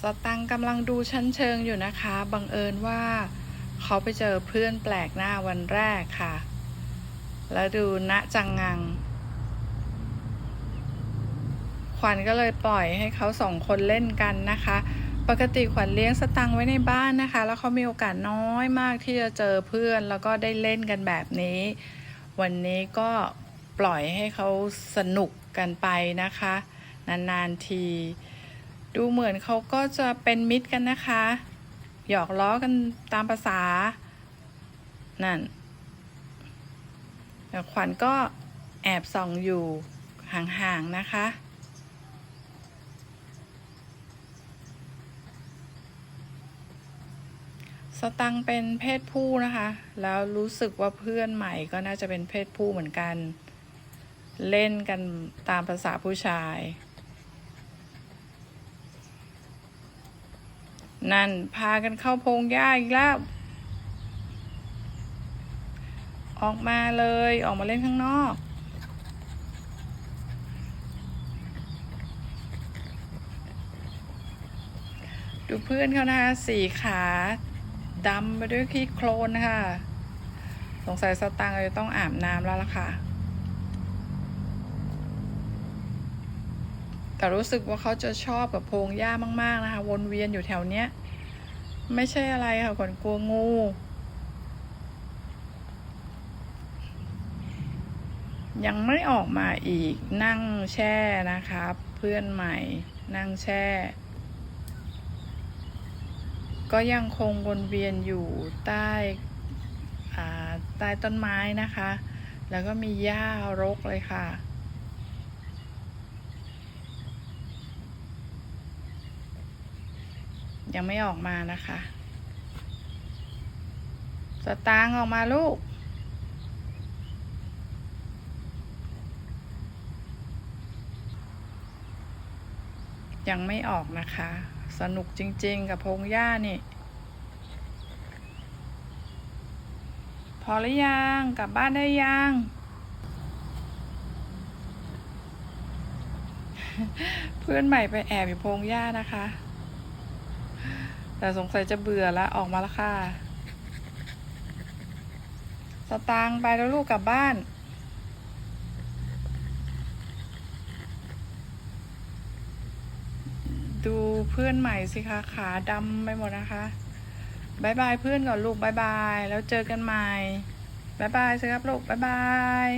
สตังกำลังดูชั้นเชิงอยู่นะคะ บังเอิญว่าเขาไปเจอเพื่อนแปลกหน้าวันแรกค่ะ แล้วดูณจังงัง ขวัญก็เลยปล่อยให้เขาสองคนเล่นกันนะคะ ปกติขวัญเลี้ยงสตังไว้ในบ้านนะคะ แล้วเขามีโอกาสน้อยมากที่จะเจอเพื่อนแล้วก็ได้เล่นกันแบบนี้ วันนี้ก็ปล่อยให้เขาสนุกกันไปนะคะ นานๆที ดูเหมือนเขาก็จะเป็นมิตรกันนะคะ หยอกล้อกันตามภาษา นั่นแต่ขวัญก็แอบส่องอยู่ห่างๆนะคะ สตังเป็นเพศผู้นะคะ แล้วรู้สึกว่าเพื่อนใหม่ก็น่าจะเป็นเพศผู้เหมือนกัน เล่นกันตามภาษาผู้ชาย นั่นพากันเข้าพงหญ้าอีกแล้ว ออกมาเลยออกมาเล่นข้างนอก ดูเพื่อนเขานะคะสี่ขาดำไปด้วยขี้โคลนนะคะสงสัยสตังค์จะต้องอาบน้ำแล้วล่ะค่ะ แต่รู้สึกว่าเขาจะชอบกับโพงหญ้ามาก ๆนะคะ วนเวียนอยู่แถวเนี้ย ไม่ใช่อะไรค่ะขนกลัวงู ยังไม่ออกมาอีกนั่งแช่นะคะเพื่อนใหม่นั่งแช่ ก็ยังคงวนเวียนอยู่ใต้ใต้ต้นไม้นะคะ แล้วก็มีหญ้ารกเลยค่ะ ยังไม่ออกมานะคะ สตางออกมาลูก ยังไม่ออกนะคะ สนุกจริงๆกับพงหญ้านี่ พอหรือยังกลับบ้านได้ยังเพื่อนใหม่ไปแอบอยู่พงหญ้านะคะ แต่สงสัยจะเบื่อแล้วออกมาแล้วค่ะ สตางค์ไปแล้วลูกกลับบ้าน ดูเพื่อนใหม่สิคะขาดำไปหมดนะคะบายบายเพื่อนก่อนลูกบายบาย แล้วเจอกันใหม่บายบายสิครับลูกบายบาย